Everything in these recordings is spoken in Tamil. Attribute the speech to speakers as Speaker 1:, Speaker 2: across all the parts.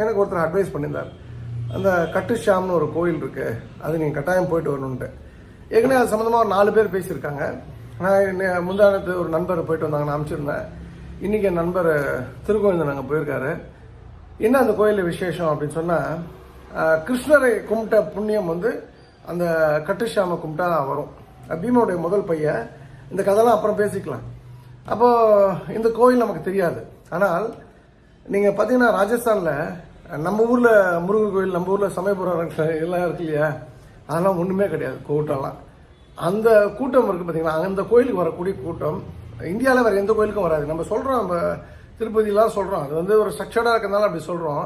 Speaker 1: எனக்கு ஒருத்தர் அட்வைஸ் பண்ணியிருந்தார். அந்த கட்டு ஷாம்னு ஒரு கோயில் இருக்குது அது நீங்கள் கட்டாயம் போயிட்டு வரணுன்ட்டு ஏற்கனவே அது சம்மந்தமாக ஒரு நாலு பேர் பேசியிருக்காங்க. நான் முந்தானத்து ஒரு நண்பர் போயிட்டு வந்தாங்க. நான் அனுப்பிச்சிருந்தேன். இன்றைக்கி என் நண்பர் திருக்கோவிந்தன் அங்கே போயிருக்காரு. என்ன அந்த கோயிலில் விசேஷம் அப்படின்னு சொன்னால் கிருஷ்ணரை கும்பிட்ட புண்ணியம் வந்து அந்த கட்டுஷாம கும்பிட்டா வரும். பீமாவுடைய முதல் பையன். இந்த கதைலாம் அப்புறம் பேசிக்கலாம். அப்போது இந்த கோயில் நமக்கு தெரியாது. ஆனால் நீங்க பார்த்தீங்கன்னா ராஜஸ்தான்ல நம்ம ஊர்ல முருகன் கோயில் நம்ம ஊர்ல சமயபுரம் எல்லாம் இருக்கு இல்லையா? அதெல்லாம் ஒண்ணுமே கிடையாது கூட்டம்லாம். அந்த கூட்டம் இருக்கு பார்த்தீங்களா அந்த கோயிலுக்கு வரக்கூடிய கூட்டம் இந்தியாவில் வேற எந்த கோயிலுக்கும் வராது. நம்ம சொல்றோம் நம்ம திருப்பதியெல்லாம் சொல்றோம். அது வந்து ஒரு ஸ்ட்ரக்சர்டாக இருக்கிறதுனால அப்படி சொல்றோம்.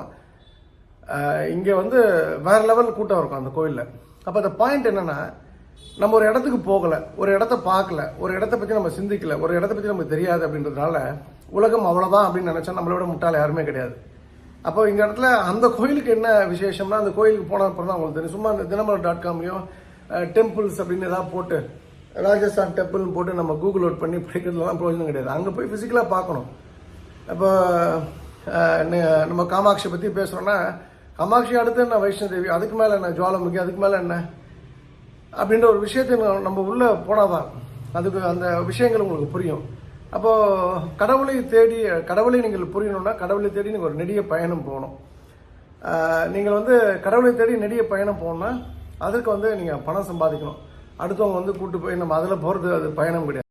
Speaker 1: இங்கே வந்து வேற லெவல் கூட்டம் இருக்கும் அந்த கோயிலில். அப்போ அந்த பாயிண்ட் என்னன்னா நம்ம ஒரு இடத்துக்கு போகலை ஒரு இடத்த பார்க்கல ஒரு இடத்த பற்றி நம்ம சிந்திக்கல ஒரு இடத்த பற்றி நமக்கு தெரியாது அப்படின்றதுனால உலகம் அவ்வளோதான் அப்படின்னு நினச்சா நம்மளை விட முட்டாள் யாருமே கிடையாது. அப்போ இந்த இடத்துல அந்த கோயிலுக்கு என்ன விசேஷம்னா அந்த கோயிலுக்கு போன அப்புறம் தான் உங்களுக்கு தெரியும். சும்மா இந்த தினமலர் டாட் காம்லேயும் டெம்பிள்ஸ் அப்படின்னு ஏதாவது போட்டு ராஜஸ்தான் டெம்பிள்னு போட்டு நம்ம கூகுள் அவுட் பண்ணி படிக்கிறதுலாம் பிரயோஜனம் கிடையாது. அங்கே போய் ஃபிசிக்கலாக பார்க்கணும். இப்போ நம்ம காமாட்சி பற்றி பேசுகிறோன்னா காமாட்சி அடுத்து என்ன வைஷ்ணவ தேவி அதுக்கு மேலே என்ன? ஜுவாலமுகி அதுக்கு மேலே என்ன? அப்படின்ற ஒரு விஷயத்தை நம்ம- நம்ம உள்ளே போனாதான் அதுக்கு அந்த விஷயங்கள் உங்களுக்கு புரியும். அப்போ கடவுளை தேடி கடவுளை நீங்கள் புரியணும்னா கடவுளை தேடி நீங்கள் ஒரு நெடிய பயணம் போகணும். நீங்கள் வந்து கடவுளை தேடி நெடிய பயணம் போகணும்னா அதுக்கு வந்து நீங்கள் பணம் சம்பாதிக்கணும். அடுத்தவங்க வந்து கூட்டு போய் நம்ம அதில் போகிறது அது பயணம் கிடையாது.